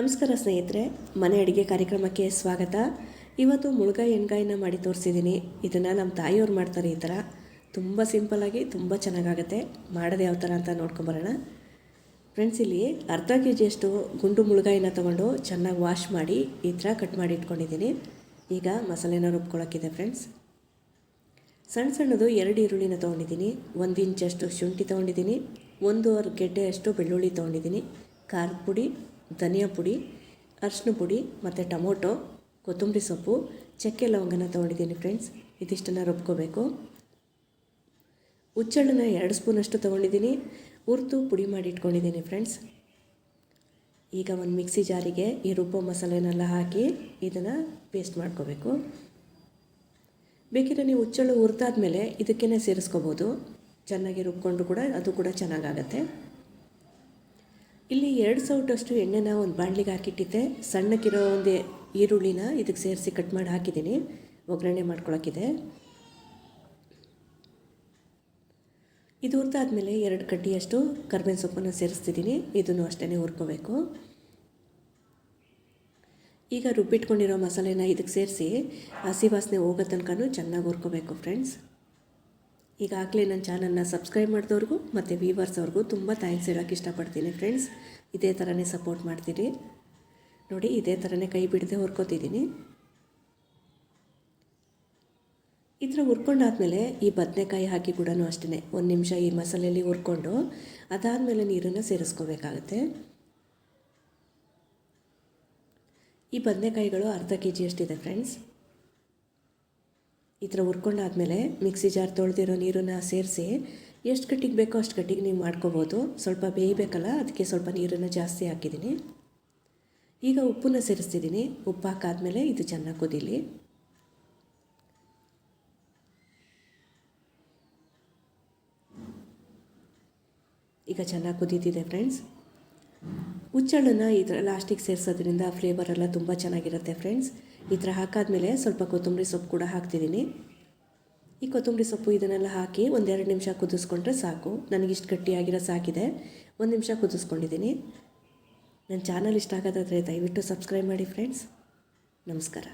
ನಮಸ್ಕಾರ ಸ್ನೇಹಿತರೆ, ಮನೆ ಅಡುಗೆ ಕಾರ್ಯಕ್ರಮಕ್ಕೆ ಸ್ವಾಗತ. ಇವತ್ತು ಮುಳುಗಾಯಿ ಎಣ್ಗಾಯಿನ ಮಾಡಿ ತೋರಿಸಿದ್ದೀನಿ. ಇದನ್ನು ನಮ್ಮ ತಾಯಿಯವ್ರು ಮಾಡ್ತಾರೆ ಈ ಥರ ತುಂಬ ಸಿಂಪಲ್ಲಾಗಿ ತುಂಬ ಚೆನ್ನಾಗಾಗುತ್ತೆ. ಮಾಡೋದು ಯಾವ ಥರ ಅಂತ ನೋಡ್ಕೊಂಬರೋಣ ಫ್ರೆಂಡ್ಸ್ ಇಲ್ಲಿ ಅರ್ಧ ಕೆ ಜಿಯಷ್ಟು ಗುಂಡು ಮುಳುಗಾಯಿನ ತೊಗೊಂಡು ಚೆನ್ನಾಗಿ ವಾಶ್ ಮಾಡಿ ಈ ಥರ ಕಟ್ ಮಾಡಿ ಇಟ್ಕೊಂಡಿದ್ದೀನಿ. ಈಗ ಮಸಾಲೆನ ರುಬ್ಕೊಳ್ಳೋಕ್ಕಿದೆ ಫ್ರೆಂಡ್ಸ್ ಸಣ್ಣ ಸಣ್ಣದು ಎರಡು ಈರುಳ್ಳಿನ ತೊಗೊಂಡಿದ್ದೀನಿ. ಒಂದು ಇಂಚಷ್ಟು ಶುಂಠಿ ತೊಗೊಂಡಿದ್ದೀನಿ. ಒಂದೂವರೆ ಗೆಡ್ಡೆಯಷ್ಟು ಬೆಳ್ಳುಳ್ಳಿ ತೊಗೊಂಡಿದ್ದೀನಿ. ಖಾರದ ಪುಡಿ ಧನಿಯಾ ಪುಡಿ ಅರಿಶಿನ ಪುಡಿ ಮತ್ತು ಟೊಮೊಟೊ, ಕೊತ್ತಂಬರಿ ಸೊಪ್ಪು, ಚಕ್ಕೆ ಲವಂಗನ ತೊಗೊಂಡಿದ್ದೀನಿ ಫ್ರೆಂಡ್ಸ್ ಇದಿಷ್ಟನ್ನು ರುಬ್ಕೋಬೇಕು. ಹುಚ್ಚಳ್ಳನ್ನ ಎರಡು ಸ್ಪೂನಷ್ಟು ತೊಗೊಂಡಿದ್ದೀನಿ. ಹುರಿದು ಪುಡಿ ಮಾಡಿ ಇಟ್ಕೊಂಡಿದ್ದೀನಿ ಫ್ರೆಂಡ್ಸ್ ಈಗ ಒಂದು ಮಿಕ್ಸಿ ಜಾರಿಗೆ ಈ ರುಬ್ಬೋ ಮಸಾಲೆನೆಲ್ಲ ಹಾಕಿ ಇದನ್ನು ಪೇಸ್ಟ್ ಮಾಡ್ಕೋಬೇಕು. ಬೇಕಿದ್ರೆ ನೀವು ಹುಚ್ಚಳ್ಳು ಹುರಿದಾದ್ಮೇಲೆ ಇದಕ್ಕೇ ಸೇರಿಸ್ಕೋಬೋದು. ಚೆನ್ನಾಗಿ ರುಬ್ಕೊಂಡು ಕೂಡ ಅದು ಕೂಡ ಚೆನ್ನಾಗಾಗತ್ತೆ. ಇಲ್ಲಿ ಎರಡು ಸೌಟಷ್ಟು ಎಣ್ಣೆನ ಒಂದು ಬಾಣಲಿಗೆ ಹಾಕಿಟ್ಟಿದ್ದೆ. ಸಣ್ಣಕ್ಕಿರೋ ಒಂದು ಈರುಳ್ಳಿನ ಇದಕ್ಕೆ ಸೇರಿಸಿ ಕಟ್ ಮಾಡಿ ಹಾಕಿದ್ದೀನಿ. ಒಗ್ಗರಣೆ ಮಾಡ್ಕೊಳಕ್ಕಿದೆ. ಇದು ಹುರಿದಾದ್ಮೇಲೆ ಎರಡು ಕಡ್ಡಿಯಷ್ಟು ಕರ್ಬೇವಿನ ಸೊಪ್ಪನ್ನು ಸೇರಿಸ್ತಿದ್ದೀನಿ. ಇದನ್ನು ಅಷ್ಟೇ ಹುರ್ಕೋಬೇಕು. ಈಗ ರುಬ್ಬಿಟ್ಕೊಂಡಿರೋ ಮಸಾಲೆನ ಇದಕ್ಕೆ ಸೇರಿಸಿ ಹಸಿ ವಾಸನೆ ಹೋಗೋ ತನಕ ಚೆನ್ನಾಗಿ ಹುರ್ಕೋಬೇಕು ಫ್ರೆಂಡ್ಸ್ ಈಗಾಗಲೇ ನನ್ನ ಚಾನಲ್ನ ಸಬ್ಸ್ಕ್ರೈಬ್ ಮಾಡಿದವ್ರಿಗೂ ಮತ್ತು ವ್ಯೂವರ್ಸ್ ಅವ್ರಿಗೂ ತುಂಬ ಥ್ಯಾಂಕ್ಸ್ ಹೇಳೋಕ್ಕೆ ಇಷ್ಟಪಡ್ತೀನಿ ಫ್ರೆಂಡ್ಸ್ ಇದೇ ಥರನೇ ಸಪೋರ್ಟ್ ಮಾಡ್ತೀರಿ. ನೋಡಿ, ಇದೇ ಥರನೇ ಕೈ ಬಿಡದೆ ಹುರ್ಕೋತಿದ್ದೀನಿ. ಈ ಥರ ಹುರ್ಕೊಂಡಾದ್ಮೇಲೆ ಈ ಬದನೆಕಾಯಿ ಹಾಕಿ ಕೂಡ ಅಷ್ಟೇ ಒಂದು ನಿಮಿಷ ಈ ಮಸಾಲೆಯಲ್ಲಿ ಹುರ್ಕೊಂಡು ಅದಾದಮೇಲೆ ನೀರನ್ನು ಸೇರಿಸ್ಕೋಬೇಕಾಗುತ್ತೆ. ಈ ಬದನೆಕಾಯಿಗಳು ಅರ್ಧ ಕೆ ಜಿಯಷ್ಟಿದೆ ಫ್ರೆಂಡ್ಸ್ ಈ ಥರ ಹುರ್ಕೊಂಡಾದ್ಮೇಲೆ ಮಿಕ್ಸಿ ಜಾರ್ ತೊಳೆದಿರೋ ನೀರನ್ನು ಸೇರಿಸಿ ಎಷ್ಟು ಕಟ್ಟಿಗೆ ಬೇಕೋ ಅಷ್ಟು ಕಟ್ಟಿಗೆ ನೀವು ಮಾಡ್ಕೋಬೋದು. ಸ್ವಲ್ಪ ಬೇಯಬೇಕಲ್ಲ ಅದಕ್ಕೆ ಸ್ವಲ್ಪ ನೀರನ್ನು ಜಾಸ್ತಿ ಹಾಕಿದ್ದೀನಿ. ಈಗ ಉಪ್ಪನ್ನು ಸೇರಿಸ್ತಿದ್ದೀನಿ. ಉಪ್ಪು ಹಾಕಾದ್ಮೇಲೆ ಇದು ಚೆನ್ನಾಗಿ ಕುದೀಲಿ. ಈಗ ಚೆನ್ನಾಗಿ ಕುದೀತಿದೆ ಫ್ರೆಂಡ್ಸ್. ಹುಚ್ಚಳನ್ನು ಈ ಥರ ಲಾಸ್ಟಿಗೆ ಸೇರಿಸೋದ್ರಿಂದ ಫ್ಲೇವರ್ ಎಲ್ಲ ತುಂಬ ಚೆನ್ನಾಗಿರುತ್ತೆ ಫ್ರೆಂಡ್ಸ್. ಈ ಥರ ಹಾಕಾದಮೇಲೆ ಸ್ವಲ್ಪ ಕೊತ್ತಂಬರಿ ಸೊಪ್ಪು ಕೂಡ ಹಾಕ್ತಿದ್ದೀನಿ. ಈ ಕೊತ್ತಂಬರಿ ಸೊಪ್ಪು ಇದನ್ನೆಲ್ಲ ಹಾಕಿ ಒಂದೆರಡು ನಿಮಿಷ ಕುದಿಸ್ಕೊಂಡ್ರೆ ಸಾಕು. ನನಗಿಷ್ಟು ಗಟ್ಟಿಯಾಗಿರೋ ಸಾಕಿದೆ. ಒಂದು ನಿಮಿಷ ಕುದಿಸ್ಕೊಂಡಿದ್ದೀನಿ. ನನ್ನ ಚಾನಲ್ ಇಷ್ಟ ಆಗೋದಾದರೆ ದಯವಿಟ್ಟು ಸಬ್ಸ್ಕ್ರೈಬ್ ಮಾಡಿ ಫ್ರೆಂಡ್ಸ್ ನಮಸ್ಕಾರ.